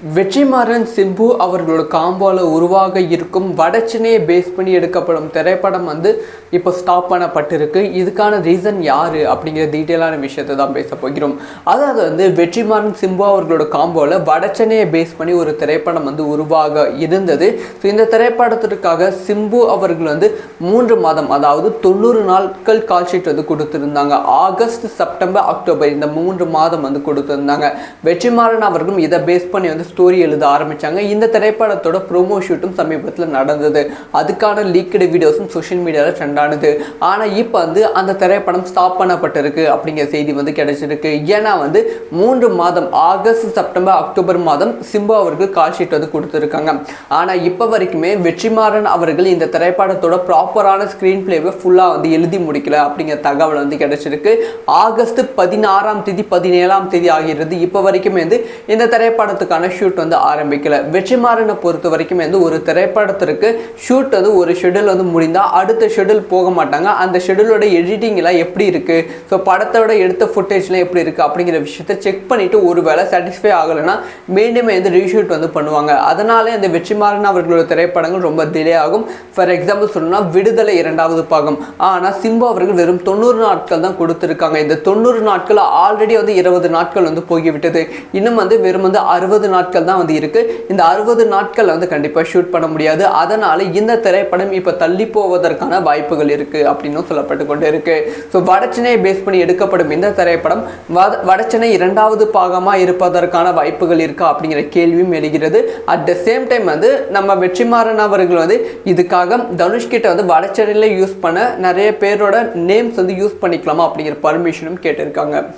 வெற்றிமாறன் சிம்பு அவர்களோட காம்போவில் உருவாக இருக்கும் வடச்சினையை பேஸ் பண்ணி எடுக்கப்படும் திரைப்படம் வந்து இப்போ ஸ்டாப் பண்ணப்பட்டிருக்கு. இதுக்கான ரீசன் யார் அப்படிங்கிற டீட்டெயிலான விஷயத்தை தான் பேச போகிறோம். அதாவது வந்து வெற்றிமாறன் சிம்பு அவர்களோட காம்போவில் வடச்சென்னையை பேஸ் பண்ணி ஒரு திரைப்படம் வந்து உருவாக இருந்தது. ஸோ இந்த திரைப்படத்திற்காக சிம்பு அவர்கள் வந்து மூன்று மாதம் அதாவது தொண்ணூறு நாட்கள் கால்ஷீட் வந்து கொடுத்துருந்தாங்க. ஆகஸ்ட் செப்டம்பர் அக்டோபர் இந்த மூன்று மாதம் வந்து கொடுத்துருந்தாங்க. வெற்றிமாறன் அவர்களும் இதை பேஸ் பண்ணி வந்து ஸ்டோரி எழுத ஆரம்பிச்சாங்க. இந்த திரைப்படத்தோட ப்ரோமோ ஷூட்டும் சமீபத்தில் நடந்தது. அதுக்கான லீக்கடு வீடியோஸும் சோஷியல் மீடியாவில் ட்ரெண்டானது ஆனால் இப்போ வந்து அந்த திரைப்படம் ஸ்டாப் பண்ணப்பட்டிருக்கு அப்படிங்கிற செய்தி வந்து கிடைச்சிருக்கு. ஏன்னா வந்து மூன்று மாதம் ஆகஸ்ட் செப்டம்பர் அக்டோபர் மாதம் சிம்பு அவர்கள் கால் ஷீட் வந்து கொடுத்துருக்காங்க. ஆனால் இப்போ வரைக்குமே வெற்றிமாறன் அவர்கள் இந்த திரைப்படத்தோட ப்ராப்பரான ஸ்க்ரீன் பிளேவை ஃபுல்லாக வந்து எழுதி முடிக்கல அப்படிங்கிற தகவல் வந்து கிடைச்சிருக்கு. ஆகஸ்ட் பதினாறாம் தேதி பதினேழாம் தேதி ஆகிறது. இப்போ வரைக்குமே வந்து இந்த திரைப்படத்துக்கான ஷூட் வந்து ஆரம்பிக்கல. வெற்றிமாறனை பொறுத்த வரைக்கும் வந்து ஒரு திரைப்படத்திற்கு ஷூட் வந்து ஒரு ஷெடியூல் வந்து முடிந்தால் அடுத்த ஷெடியூல் போக மாட்டாங்க. அந்த ஷெடியூலோட எடிட்டிங் எல்லாம் எப்படி இருக்கு? ஸோ படத்தோட எடுத்த ஃபுட்டேஜ்லாம் எப்படி இருக்கு அப்படிங்கிற விஷயத்த செக் பண்ணிட்டு ஒரு வேளை சாட்டிஸ்ஃபை ஆகலைன்னா மீண்டும் வந்து ரீஷூட் வந்து பண்ணுவாங்க. அதனாலே அந்த வெற்றிமாறன் அவர்களோட திரைப்படங்கள் ரொம்ப டிலே ஆகும். ஃபார் எக்ஸாம்பிள் சொல்லணும்னா விடுதலை இரண்டாவது பாகம். ஆனால் சிம்பு அவர்கள் வெறும் தொண்ணூறு நாட்கள் தான் கொடுத்துருக்காங்க. இந்த தொண்ணூறு நாட்கள் ஆல்ரெடி வந்து இருபது நாட்கள் வந்து போகிவிட்டது. இன்னும் வந்து வெறும் வந்து அறுபது நாட்கள் நாட்கள் தான் வந்து இருக்கு. இந்த அறுபது நாட்கள் வந்து கண்டிப்பாக ஷூட் பண்ண முடியாது. அதனால இந்த திரைப்படம் இப்போ தள்ளி போவதற்கான வாய்ப்புகள் இருக்கு அப்படின்னும் சொல்லப்பட்டு கொண்டு இருக்கு. ஸோ வடச்சென்னையை பேஸ் பண்ணி எடுக்கப்படும் இந்த திரைப்படம் வட- இரண்டாவது பாகமாக இருப்பதற்கான வாய்ப்புகள் இருக்கா அப்படிங்கிற கேள்வியும் எழுகிறது. அட் த சேம் டைம் வந்து நம்ம வெற்றிமாறன் அவர்கள் வந்து இதுக்காக தனுஷ் கிட்ட வந்து வடச்சென்னையில் யூஸ் பண்ண நிறைய பேரோட நேம்ஸ் வந்து யூஸ் பண்ணிக்கலாமா அப்படிங்கிற பர்மிஷனும் கேட்டிருக்காங்க.